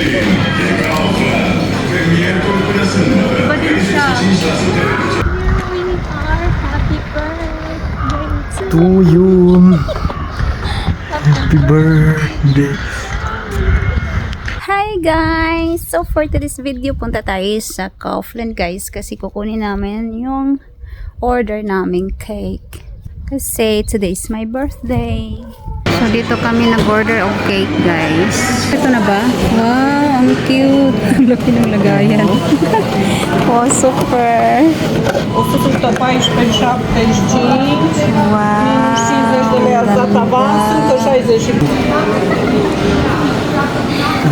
Iba to you. Happy birthday. Hi guys! So for today's video, punta tayo sa Kaufland guys kasi kukunin namin yung order naming cake. Kasi today's my birthday. So, dito kami nag-order of cake, guys. Ito na ba? Wow, ang cute. Ang laki ng lagayan. oh, super. Also, tutaj Państwo czapkę z jeans. Wow. Scissors, to ja za tabasu, to 60.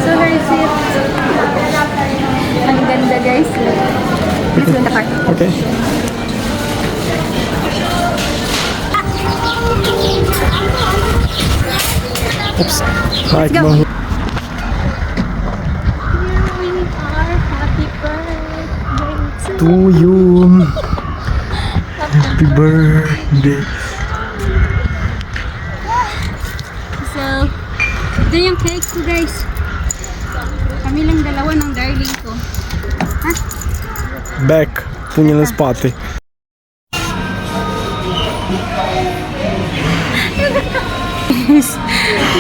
So, guys, Ang ganda, guys. Please, Okay. Oops. Right, go. Mahu. We are happy birthday To you. Happy birthday. So, ito yung cake ko guys. Kami lang dalawa ng darling ko. Back. Пуні не спати.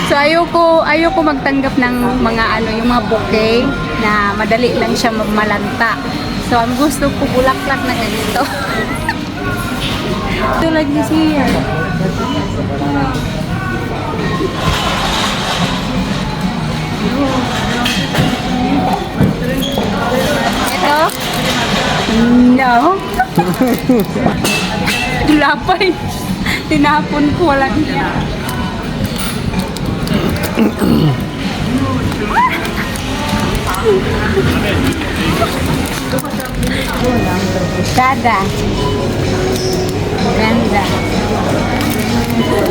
So, ayoko, ayoko magtanggap ng mga ano, yung mga bouquet na madali lang siya malanta. So, ang gusto ko bulaklak na ganito. like this here. Ito? No. Lapay. Tinapon ko lang niya. Dada. Ganda.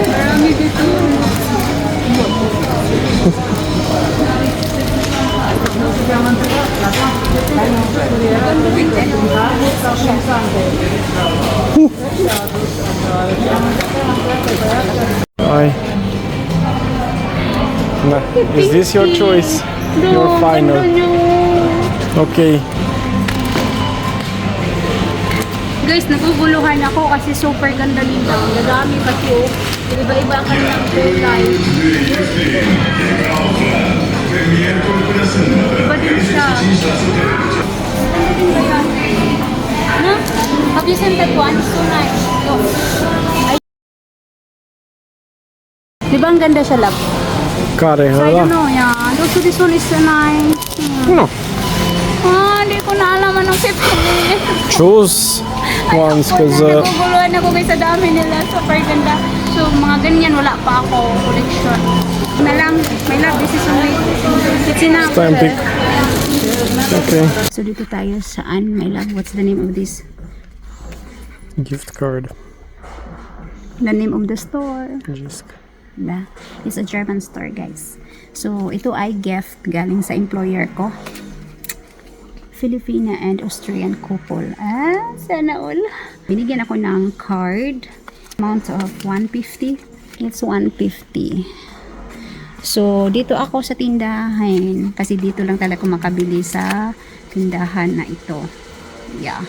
Marami dito. Ay. Is this your choice? Your final. Okay. Guys, naguguluhan ako kasi super ganda nito. Gadami pa siyo. Iba-iba ang kanilang kulay. Iba din siya. No? Have you seen that one? So nice. Look. Di ba ang ganda siya, love? Care, So, I don't know, yeah. Also, this one is so nice. No. Ah, hindi ko na alam anong 50 Choose ones because uh, Naguguluhan ako guys sa dami nila. Super ganda. So, mga ganyan, wala pa ako collection. Na lang, my love, this is only, it's enough. time pick. Okay. So, dito tayo saan, my love? What's the name of this? Gift card. The name of the store. Just Na, it's a German store, guys. So, ito ay gift galing sa employer ko. Filipina and Austrian couple. Ah, sana all. Binigyan ako ng card. Amount of 150. It's 150. So, dito ako sa tindahan. Kasi dito lang talaga makabili sa tindahan na ito. Yeah.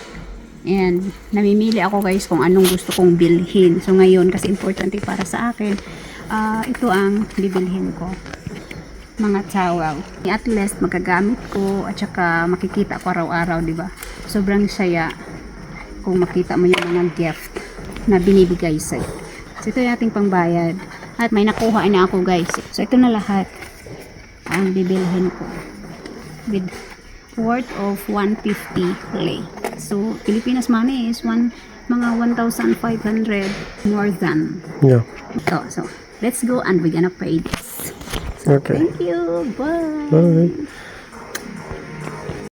And, namimili ako guys kung anong gusto kong bilhin. So, ngayon, kasi importante para sa akin, ah, ito ang bibilhin ko. Mga towel. At least, magagamit ko at saka makikita ko araw-araw, di ba? Sobrang saya kung makita mo yung mga gift na binibigay sa'yo. So, ito yung ating pangbayad. At may nakuha na ako, guys. So, ito na lahat ang bibilhin ko. With worth of 150 lei. So, Pilipinas money is one, mga 1,500 more than. yeah. Ito. So, let's go and we're gonna pay this. Okay. Thank you. Bye. Bye.